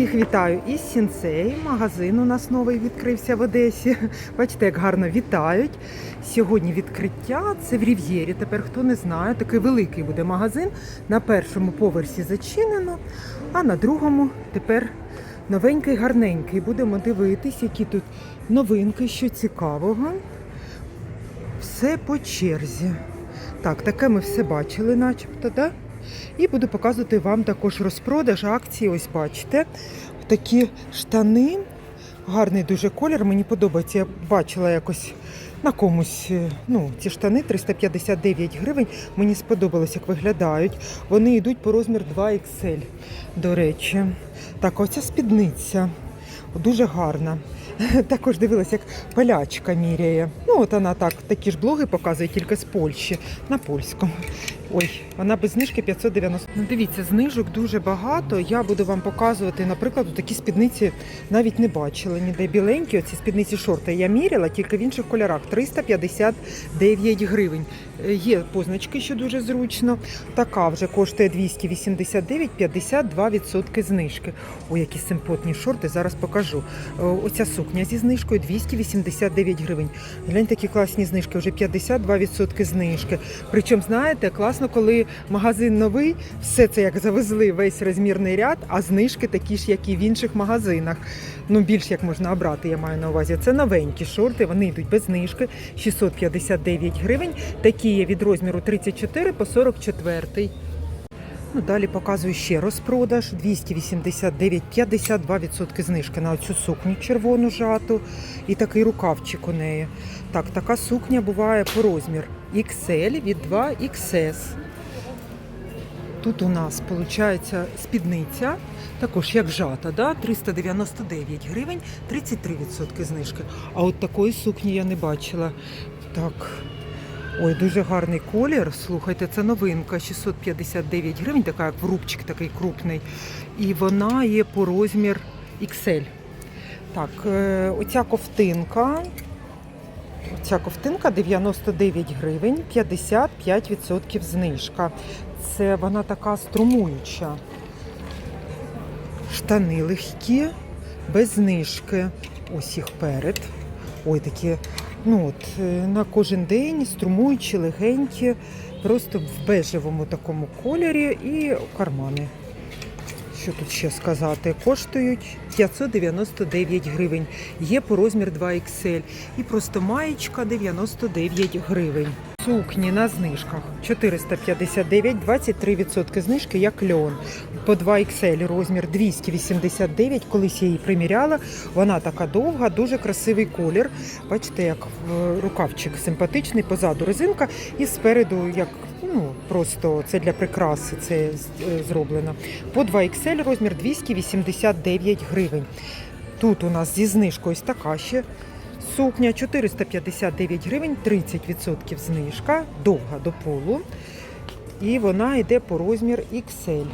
Всіх вітаю із Сінцей. Магазин у нас новий відкрився в Одесі. Бачите, як гарно вітають. Сьогодні відкриття це в Рів'єрі. Тепер хто не знає, такий великий буде магазин. На першому поверсі зачинено, а на другому тепер новенький, гарненький. Будемо дивитись, які тут новинки, що цікавого. Все по черзі. Так, таке ми все бачили, начебто, да? І буду показувати вам також розпродаж акції. Ось бачите, такі штани. Гарний дуже колір, мені подобається. Я бачила якось на комусь. е, Ну, ці штани 359 гривень. Мені сподобалось, як виглядають. Вони йдуть по розмір 2XL, до речі. Так, оця спідниця. Дуже гарна. Також дивилась, як полячка міряє. Ну, от вона так, такі ж блоги показує, тільки з Польщі, на польському. Ой, вона без знижки 590. Ну, дивіться, знижок дуже багато. Я буду вам показувати, наприклад, такі спідниці навіть не бачила ніде біленькі. Оці спідниці шорти я міряла, тільки в інших кольорах 359 гривень. Е, Є позначки, що дуже зручно. Така вже коштує 289, 52% знижки. Ой, які симпотні шорти, зараз покажу. Е, Оця сукня зі знижкою 289 гривень. Глянь, такі класні знижки, вже 52% знижки. Причому, знаєте, класно, коли магазин новий, все це як завезли весь розмірний ряд, а знижки такі ж, як і в інших магазинах. Ну, більш як можна обрати, я маю на увазі. Це новенькі шорти, вони йдуть без знижки, 659 гривень. Такі є від розміру 34 по 44. Ну, далі показую ще розпродаж 289, 52% знижки на цю сукню червону жату і такий рукавчик у неї. Так, така сукня буває по розмір XL від 2XS. Тут у нас виходить спідниця, також як жата, да? 399 гривень, 33% знижки. А от такої сукні я не бачила. Так. Ой, дуже гарний колір. Слухайте, це новинка 659 гривень, така як врубчик такий крупний. І вона є по розмір XL. Так, е, оця ковтинка. Ця ковтинка 99 гривень, 55% знижка. Це вона така струмуюча. Штани легкі, без знижки. Ось їх перед. Ой, такі, ну от, е, на кожен день струмуючі, легенькі, просто в бежевому такому кольорі і кармани. Що тут ще сказати? Коштують 599 гривень. Є по розмір 2XL. І просто маєчка 99 гривень. Сукні на знижках 459, 23% знижки, як льон. По 2XL розмір 289. Колись я її приміряла. Вона така довга, дуже красивий колір. Бачите, як е, рукавчик симпатичний, позаду резинка і спереду як ну просто це для прикраси це е, зроблено. По 2XL розмір 289 гривень. Тут у нас зі знижкою ось така ще сукня 459 гривень, 30% знижка, довга до полу. І вона йде по розмір XL.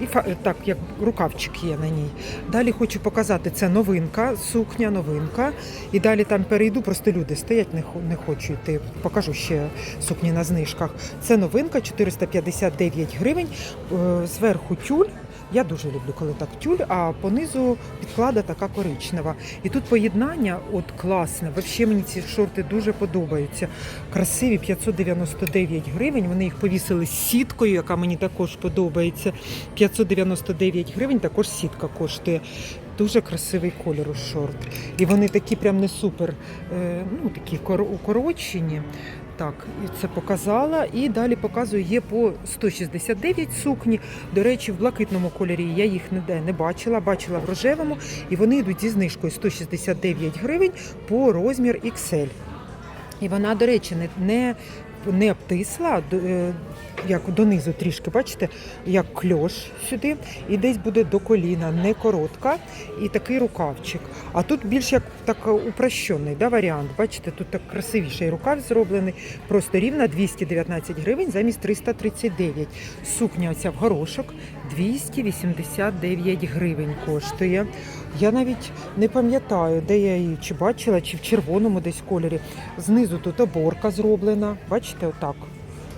І е, так, як рукавчик є на ній. Далі хочу показати, це новинка, сукня, новинка. І далі там перейду, просто люди стоять, не хочу йти. Покажу ще сукні на знижках. Це новинка, 459 гривень. Е, Зверху тюль. Я дуже люблю, коли так тюль, а понизу підклада така коричнева. І тут поєднання от класне. Взагалі мені ці шорти дуже подобаються. Красиві 599 гривень. Вони їх повісили з сіткою, яка мені також подобається. 599 гривень також сітка коштує. Дуже красивий кольор у шорт. І вони такі прям не супер, е, ну такі кор- укорочені. Так, це показала. І далі показую, є по 169 сукні. До речі, в блакитному кольорі я їх ніде не бачила, бачила в рожевому, і вони йдуть зі знижкою 169 гривень по розмір XL. І вона, до речі, не, не, не обтисла, як донизу трішки, бачите, як кльош сюди, і десь буде до коліна, не коротка, і такий рукавчик. А тут більш як так упрощений да, варіант. Бачите, тут так красивіший рукав зроблений, просто рівна 219 гривень замість 339. Сукня оця в горошок 289 гривень коштує. Я навіть не пам'ятаю, де я її чи бачила, чи в червоному десь кольорі. Знизу тут оборка зроблена. Бачите, отак.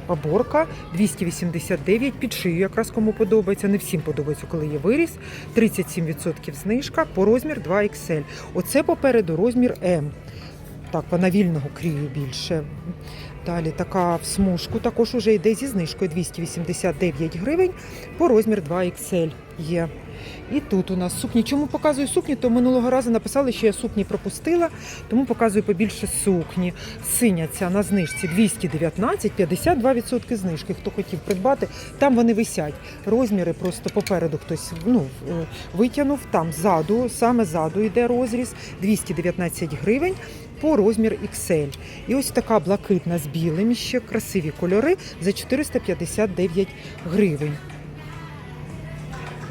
Оборка 289 під шию, якраз кому подобається. Не всім подобається, коли є виріс. 37% знижка по розмір 2XL. Оце попереду розмір М. Так, вона вільного крію більше. Далі така в смужку також уже йде зі знижкою 289 гривень по розмір 2XL є. І тут у нас сукні. Чому показую сукні? То минулого разу написали, що я сукні пропустила, тому показую побільше сукні. Синя ця на знижці 219, 52% знижки. Хто хотів придбати, там вони висять. Розміри просто попереду хтось ну, е, витягнув. Там ззаду, саме ззаду йде розріз 219 гривень. По розмір XL. І ось така блакитна з білим ще красиві кольори за 459 гривень.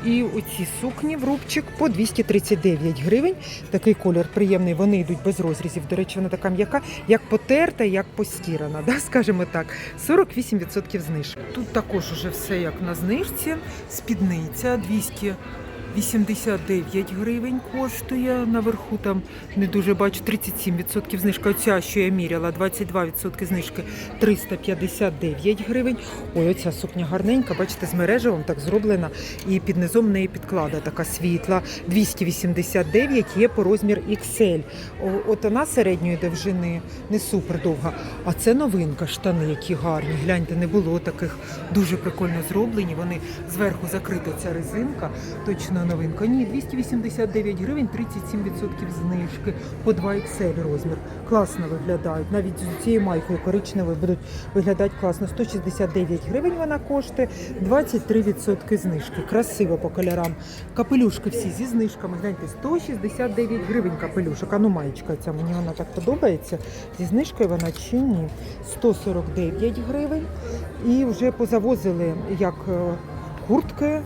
І оці сукні в рубчик по 239 гривень. Такий колір приємний. Вони йдуть без розрізів. До речі, вона така м'яка, як потерта, як постірана. Да? Скажімо так, 48% знижки. Тут також уже все як на знижці. Спідниця 289 гривень коштує. Наверху там не дуже бачу 37% знижка. Оця, що я міряла, 22% знижки 359 гривень. Ой, оця сукня гарненька, бачите, з мережевом так зроблена. І під низом неї підклада така світла. 289 є по розмір XL. От вона середньої довжини, не супер довга. А це новинка, штани, які гарні. Гляньте, не було таких дуже прикольно зроблені. Вони зверху закрита ця резинка. Точно новинка. Ні, 289 гривень, 37% знижки по 2XL розмір. Класно виглядають. Навіть з цією майкою коричневою будуть виглядати класно. 169 гривень вона коштує, 23% знижки. Красиво по кольорам. Капелюшки всі зі знижками. Гляньте, 169 гривень капелюшок. А ну маєчка ця, мені вона так подобається. Зі знижкою вона чи ні? 149 гривень. І вже позавозили як е, куртки.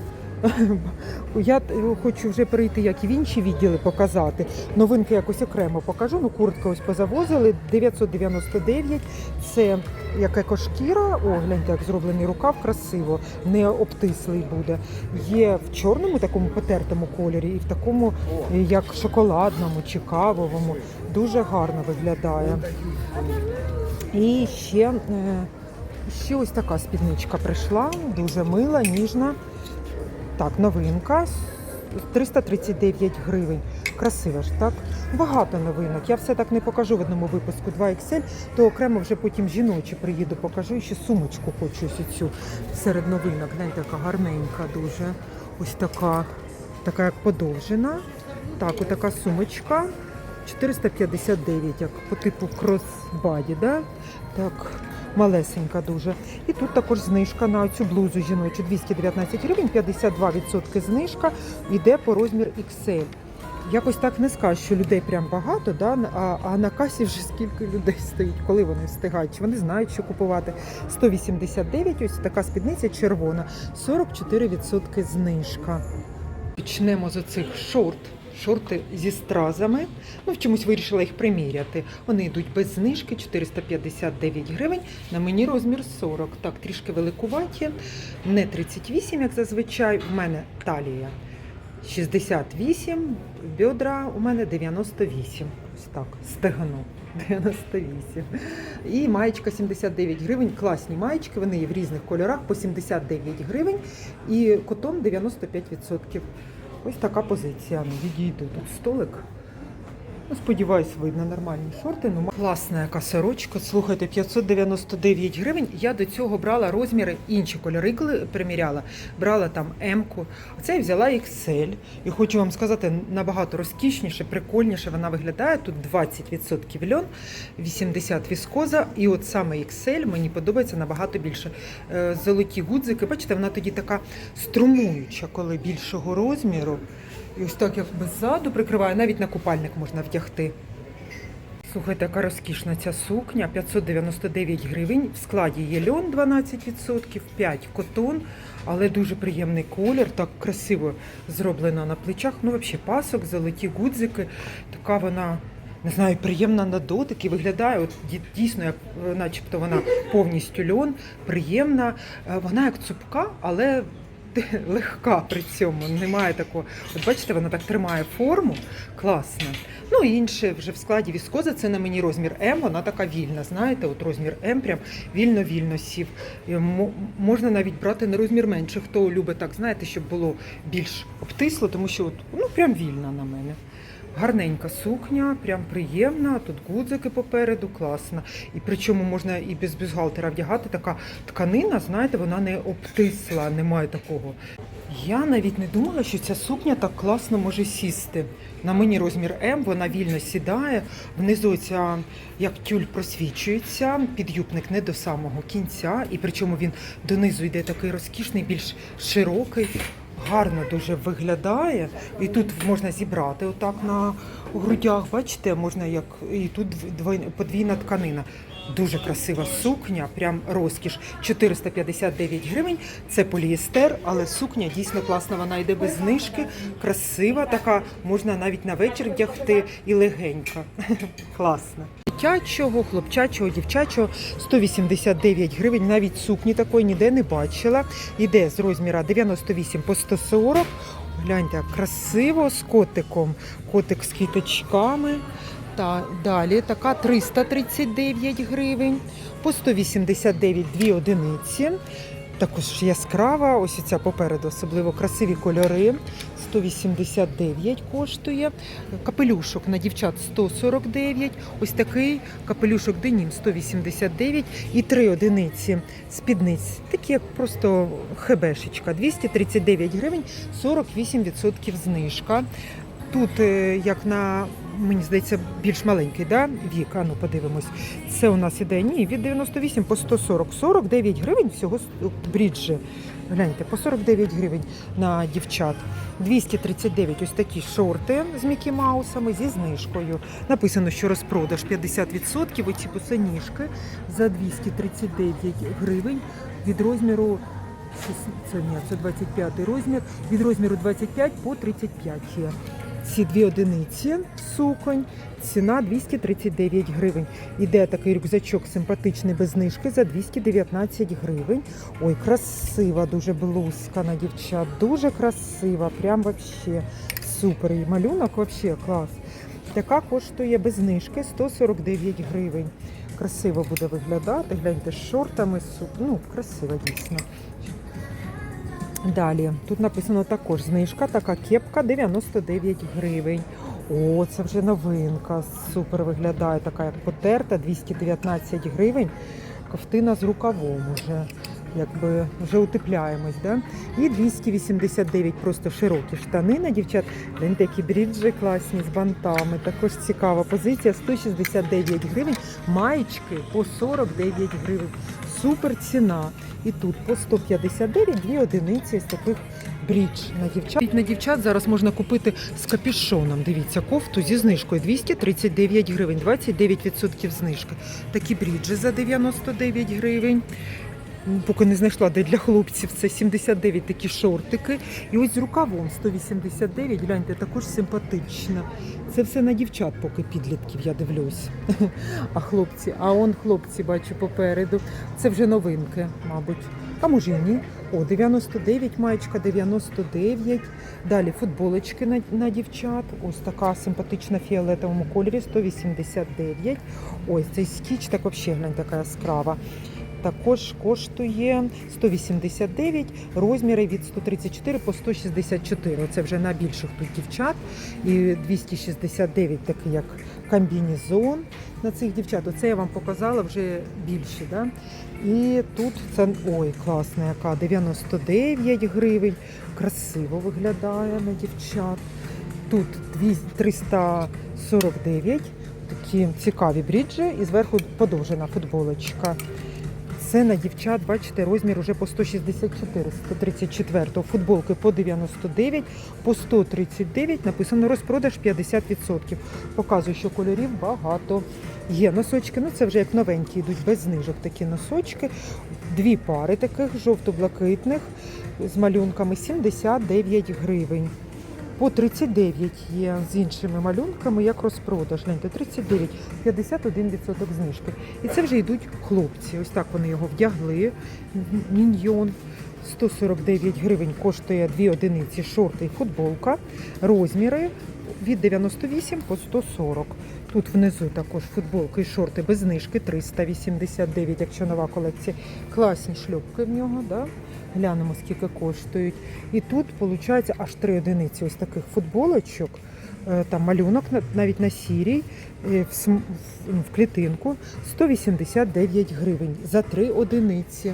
Я е, хочу вже перейти, як і в інші відділи показати. Новинки якось окремо покажу. Ну, куртка ось позавозили 999. Це як екошкіра. О, гляньте, як зроблений рукав, красиво, не обтислий буде. Є в чорному такому потертому кольорі, і в такому, е, як шоколадному чи кавовому. Дуже гарно виглядає. І ще, е, ще ось така спідничка прийшла, дуже мила, ніжна. Так, новинка. 339 гривень. Красива ж, так? Багато новинок. Я все так не покажу в одному випуску 2XL, то окремо вже потім жіночі приїду, покажу. І ще сумочку хочу цю серед новинок. Гляньте, така гарненька дуже. Ось така, така як подовжена. Так, отака сумочка. 459, як по типу кросбаді, да? Так, малесенька дуже. І тут також знижка на цю блузу жіночу 219 гривень, 52% знижка, йде по розмір XL. Якось так не скажу, що людей прям багато, да? а, а на касі вже скільки людей стоїть, коли вони встигають, чи вони знають, що купувати. 189, ось така спідниця червона, 44% знижка. Почнемо з оцих шорт. Шорти зі стразами. Ну, в чомусь вирішила їх приміряти. Вони йдуть без знижки 459 гривень. На мені розмір 40. Так, трішки великуваті. Не 38, як зазвичай. В мене талія 68, бедра у мене 98. Ось так, стегно. 98. І маєчка 79 гривень. Класні маєчки, вони є в різних кольорах по 79 гривень і котон 95%. Ось така позиція. Ну, відійду тут столик. Ну, сподіваюсь, видно нормальні шорти. Ну, класна яка сорочка. Слухайте, 599 гривень. Я до цього брала розміри інші кольори, коли приміряла. Брала там М-ку. А це я взяла XL. І хочу вам сказати, набагато розкішніше, прикольніше вона виглядає. Тут 20% льон, 80% віскоза. І от саме XL мені подобається набагато більше. Е, Золоті гудзики. Бачите, вона тоді така струмуюча, коли більшого розміру. І ось так якби ззаду прикриває, навіть на купальник можна вдягти. Слухайте, яка розкішна ця сукня, 599 гривень. В складі є льон 12%, 5 котон, але дуже приємний колір, так красиво зроблено на плечах. Ну, взагалі, пасок, золоті гудзики. Така вона, не знаю, приємна на дотик і виглядає от, дійсно, як е, начебто вона повністю льон, приємна. Е, Вона як цупка, але легка при цьому. Немає такого. От бачите, вона так тримає форму. Класно. Ну інше вже в складі віскоза, це на мені розмір М, вона така вільна. Знаєте, от розмір М прям вільно-вільно сів. Можна навіть брати на розмір менше. Хто любить так, знаєте, щоб було більш обтисло, тому що от, ну прям вільна на мене. Гарненька сукня, прям приємна. Тут гудзики попереду, класна. І причому можна і без бюстгальтера вдягати. Така тканина, знаєте, вона не обтисла, немає такого. Я навіть не думала, що ця сукня так класно може сісти. На мені розмір М, вона вільно сідає. Внизу ця як тюль просвічується, підюбник не до самого кінця, і причому він донизу йде такий розкішний, більш широкий. Гарно дуже виглядає. І тут можна зібрати отак на грудях. Бачите, можна як і тут подвійна тканина. Дуже красива сукня, прям розкіш. 459 гривень. Це поліестер, але сукня дійсно класна. Вона йде без знижки, красива така. Можна навіть на вечір вдягти і легенька. Класно. Дитячого, хлопчачого, дівчачого 189 гривень. Навіть сукні такої ніде не бачила. Іде з розміра 98 по 140. Гляньте, красиво з котиком. Котик з квіточками. Та далі така 339 гривень, по 189 дві одиниці. Також яскрава, ось ця попереду особливо красиві кольори. 189 коштує. Капелюшок на дівчат 149. Ось такий капелюшок денім 189 і три одиниці спідниць. Такі як просто хебешечка. 239 гривень, 48% знижка. Тут, е, як на мені здається, більш маленький да? вік. А ну подивимось. Це у нас іде ні, від 98 по 140. 49 гривень всього бріджі. Гляньте, по 49 гривень на дівчат. 239 ось такі шорти з Мікі Маусами зі знижкою. Написано, що розпродаж 50%. Оці босоніжки за 239 гривень від розміру. Це ні, це 25 розмір. Від розміру 25 по 35 є. Ці дві одиниці суконь. Ціна 239 гривень. Іде такий рюкзачок симпатичний без знижки за 219 гривень. Ой, красива дуже блузка на дівчат. Дуже красива. Прям вообще супер. І малюнок вообще клас. Така коштує без знижки 149 гривень. Красиво буде виглядати. Гляньте, з шортами. Ну, красиво дійсно. Далі, тут написано також знижка, така кепка 99 гривень. О, це вже новинка. Супер виглядає, така як потерта, 219 гривень. Ковтина з рукавом уже. Якби вже утепляємось, да? І 289 просто широкі штани на дівчат. Гляньте, які бріджі класні з бантами. Також цікава позиція. 169 гривень. Маєчки по 49 гривень. Супер ціна. І тут по 159 дві одиниці з таких брідж на дівчат. На дівчат зараз можна купити з капюшоном. Дивіться, кофту зі знижкою 239 гривень, 29% знижки. Такі бріджі за 99 гривень. Поки не знайшла, де для хлопців це 79 такі шортики. І ось з рукавом 189, гляньте, також симпатично. Це все на дівчат, поки підлітків я дивлюсь. А хлопці, а он хлопці бачу попереду. Це вже новинки, мабуть. А може і ні. О, 99 маєчка, 99. Далі футболочки на, на дівчат. Ось така симпатична в фіолетовому кольорі, 189. Ось цей скіч, так взагалі глянь, така яскрава. Також коштує 189, розміри від 134 по 164. Оце вже на більших тут дівчат. І 269 такий як комбінезон на цих дівчат. Оце я вам показала вже більше. Да? І тут це ой, класна яка 99 гривень. Красиво виглядає на дівчат. Тут 349, такі цікаві бріджі і зверху подовжена футболочка. Це на дівчат, бачите, розмір уже по 164, 134. Футболки по 99, по 139 написано розпродаж 50%. Показую, що кольорів багато. Є носочки, ну це вже як новенькі йдуть без знижок такі носочки. Дві пари таких жовто-блакитних з малюнками 79 гривень. По 39 є з іншими малюнками, як розпродаж. Гляньте, 39, 51% знижки. І це вже йдуть хлопці. Ось так вони його вдягли. Міньйон. 149 гривень коштує дві одиниці шорти і футболка. Розміри від 98 по 140. Тут внизу також футболки і шорти без знижки 389, якщо нова колекція. Класні шльопки в нього, да? глянемо скільки коштують. І тут виходить аж три одиниці ось таких футболочок. Е, Там малюнок на- навіть на сірій, е, ну, в клітинку 189 гривень за три одиниці.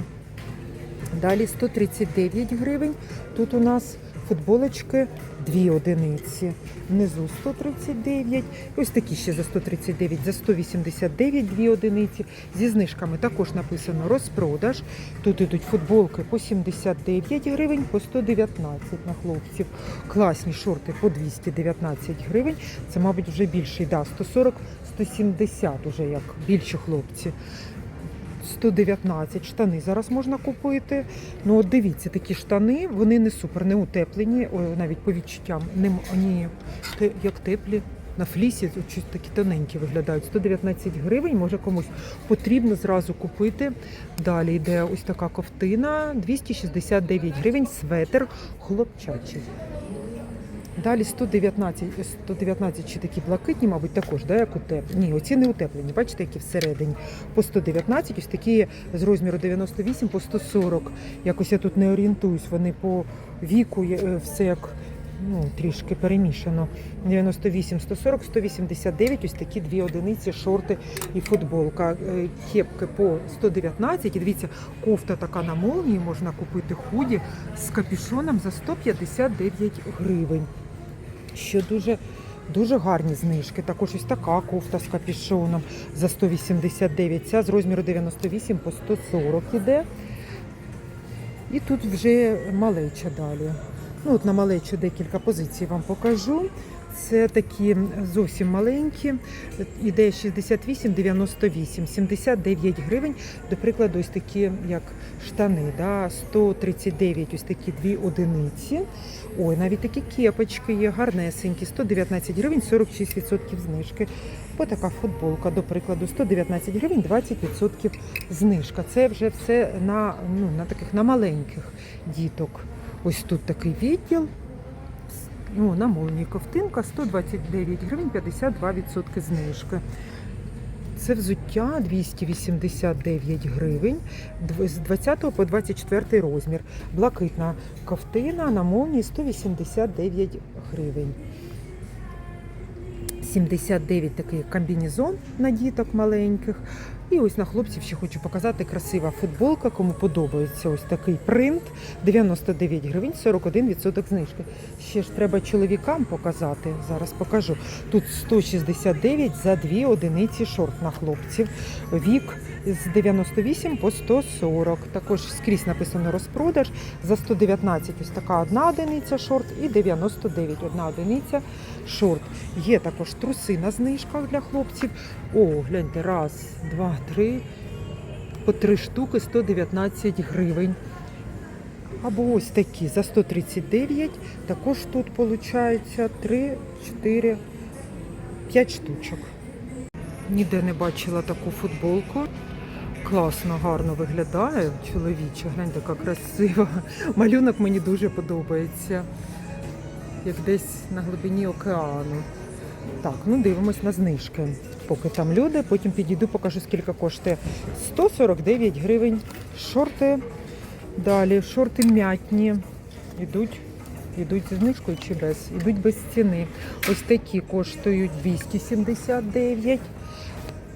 Далі 139 гривень. Тут у нас футболочки дві одиниці. Внизу 139. Ось такі ще за 139, за 189 дві одиниці. Зі знижками також написано розпродаж. Тут ідуть футболки по 79 гривень, по 119 на хлопців. Класні шорти по 219 гривень. Це, мабуть, вже більший, да, 140, 170 уже як більші хлопці. 119 штани зараз можна купити. Ну от дивіться, такі штани, вони не супер, не утеплені, ой, навіть по відчуттям. Вони як теплі. На флісі такі тоненькі виглядають. 119 гривень, може комусь потрібно зразу купити. Далі йде ось така ковтина, 269 гривень, светр хлопчачий. Далі 119, 119 чи такі блакитні, мабуть, також, да, як утеплені. Ні, оці не утеплені, бачите, які всередині. По 119, ось такі з розміру 98 по 140. Якось я тут не орієнтуюсь, вони по віку е, все як ну, трішки перемішано. 98, 140, 189, ось такі дві одиниці, шорти і футболка. Е, Кепки по 119. І дивіться, кофта така на молнії, можна купити худі з капюшоном за 159 гривень. Що дуже, дуже гарні знижки. Також ось така кофта з капішоном за 189. Ця з розміру 98 по 140 іде. І тут вже малеча далі. Ну, от на малечу декілька позицій вам покажу. Це такі зовсім маленькі. Іде 68,98, 79 гривень. До прикладу, ось такі як штани, да, 139, ось такі дві одиниці. Ой, навіть такі кепочки є, гарнесенькі, 119 гривень, 46% знижки. Ось така футболка, до прикладу, 119 гривень, 20% знижка. Це вже все на, ну, на таких на маленьких діток. Ось тут такий відділ. Ну, на молнії ковтинка 129 гривень, 52% знижки. Це взуття 289 гривень з 20 по 24 розмір. Блакитна ковтина на молнії 189 гривень. 79 такий комбінезон на діток маленьких. І ось на хлопців ще хочу показати красива футболка, кому подобається ось такий принт. 99 гривень, 41% знижки. Ще ж треба чоловікам показати. Зараз покажу. Тут 169 за дві одиниці шорт на хлопців. Вік з 98 по 140. Також скрізь написано розпродаж. За 119 ось така одна одиниця шорт і 99 одна одиниця шорт. Є також труси на знижках для хлопців. О, гляньте, раз, два, три. По три штуки 119 гривень. Або ось такі за 139. Також тут виходить 3, 4, 5 штучок. Ніде не бачила таку футболку. Класно, гарно виглядає. Чоловіча, гляньте, яка красива. Малюнок мені дуже подобається. Як десь на глибині океану. Так, ну дивимось на знижки. Поки там люди, потім підійду, покажу, скільки коштує. 149 гривень. Шорти. Далі шорти м'ятні. Ідуть. Ідуть зі знижкою чи без? Ідуть без ціни. Ось такі коштують 279.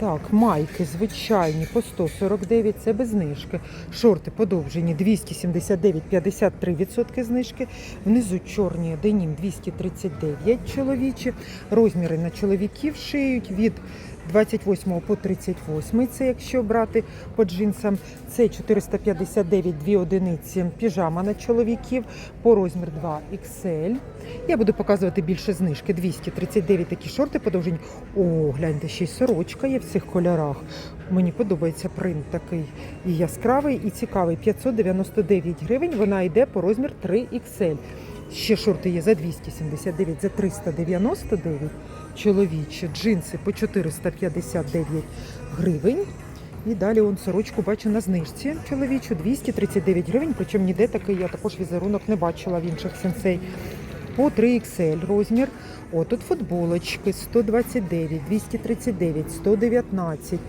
Так, майки звичайні по 149, це без знижки. Шорти подовжені 279, 53% знижки. Внизу чорні денім 239 чоловічі. Розміри на чоловіків шиють від 28 по 38, це якщо брати по джинсам. Це 459 дві одиниці піжама на чоловіків по розмір 2 XL. Я буду показувати більше знижки. 239 такі шорти подовжені. О, гляньте, ще й сорочка є в цих кольорах. Мені подобається принт такий і яскравий, і цікавий. 599 гривень. Вона йде по розмір 3 XL. Ще шорти є за 279, за 399 чоловічі. Джинси по 459 гривень. І далі он сорочку бачу на знижці чоловічу 239 гривень, причому ніде такий я також візерунок не бачила в інших сенсей. По 3XL розмір. О, тут футболочки 129, 239, 119,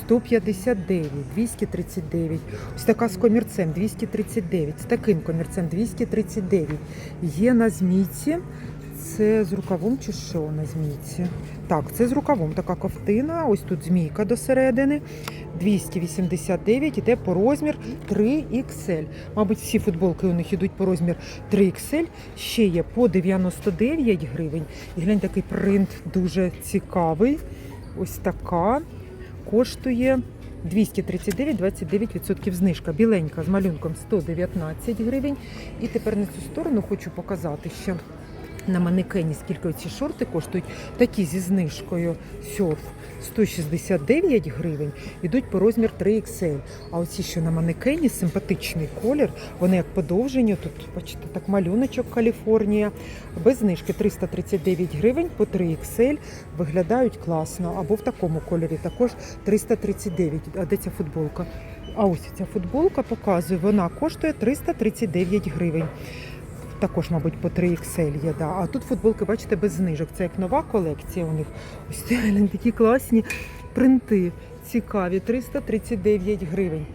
159, 239. Ось така з комірцем 239, з таким комірцем 239. Є на змійці. Це з рукавом чи що на змійці? Так, це з рукавом така ковтина. Ось тут змійка до середини. 289 іде по розмір 3XL. Мабуть, всі футболки у них йдуть по розмір 3XL. Ще є по 99 гривень. І глянь, такий принт дуже цікавий. Ось така коштує 239, 29% знижка. Біленька з малюнком 119 гривень. І тепер на цю сторону хочу показати ще на манекені, скільки ці шорти коштують. Такі зі знижкою сьорф 169 гривень, ідуть по розмір 3XL. А оці, що на манекені, симпатичний колір, вони як подовжені. Тут, бачите, так малюночок Каліфорнія. Без знижки 339 гривень по 3XL. Виглядають класно. Або в такому кольорі також 339. А де ця футболка? А ось ця футболка показує, вона коштує 339 гривень. Також, мабуть, по 3XL є. Да. А тут футболки, бачите, без знижок. Це як нова колекція у них. Ось глянь, такі класні принти. Цікаві, 339 гривень.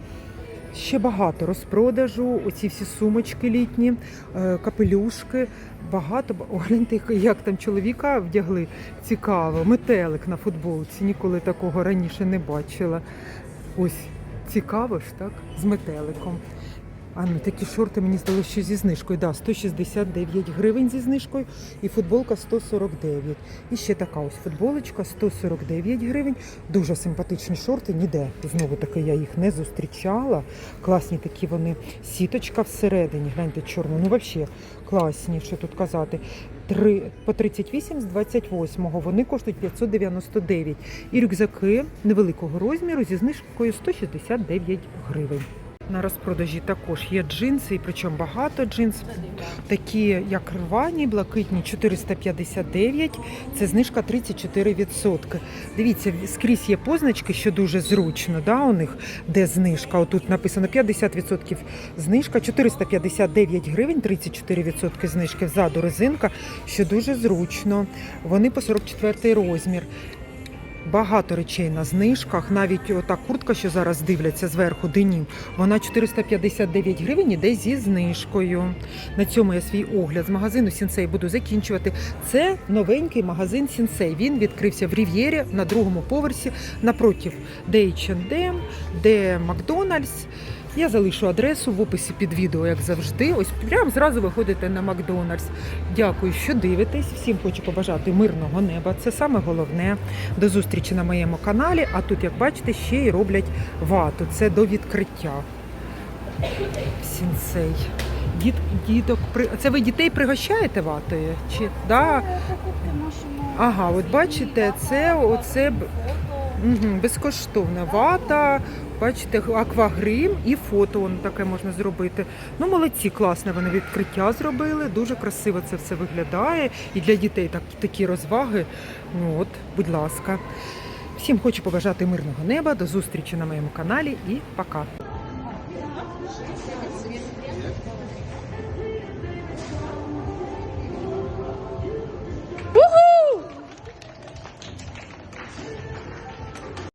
Ще багато розпродажу, оці всі сумочки літні, е, капелюшки. Багато. О, як там чоловіка вдягли. Цікаво. Метелик на футболці. Ніколи такого раніше не бачила. Ось цікаво ж, так? З метеликом. А ну такі шорти мені здалося, що зі знижкою. Да, 169 гривень зі знижкою і футболка 149. І ще така ось футболочка 149 гривень. Дуже симпатичні шорти. Ніде знову таки я їх не зустрічала. Класні такі вони. Сіточка всередині. Гляньте, чорно. Ну взагалі класні, що тут казати. Три, по 38 з 28-го вони коштують 599. І рюкзаки невеликого розміру зі знижкою 169 гривень. На розпродажі також є джинси, і причому багато джинс. Такі як рвані, блакитні 459, це знижка 34%. Дивіться, скрізь є позначки, що дуже зручно, да, у них де знижка. Отут написано 50% знижка, 459 гривень, 34% знижки взаду резинка, що дуже зручно. Вони по 44 розмір. Багато речей на знижках. Навіть ота куртка, що зараз дивляться зверху денім, вона 459 гривень іде зі знижкою. На цьому я свій огляд з магазину Сінсей буду закінчувати. Це новенький магазин Сінсей. Він відкрився в Рів'єрі на другому поверсі напротив де H&M, де Макдональдс. Я залишу адресу в описі під відео, як завжди. Ось прямо зразу виходите на Макдональдс. Дякую, що дивитесь. Всім хочу побажати мирного неба. Це саме головне. До зустрічі на моєму каналі. А тут, як бачите, ще й роблять вату. Це до відкриття. Сінсей. Дід, діток, при- це ви дітей пригощаєте ватою? Чи да? Ага, от бачите, це оце Угу, безкоштовна вата, бачите, аквагрим і фото он таке можна зробити. Ну, молодці, класне вони відкриття зробили. Дуже красиво це все виглядає. І для дітей так, такі розваги. Ну от, будь ласка. Всім хочу побажати мирного неба. До зустрічі на моєму каналі і пока.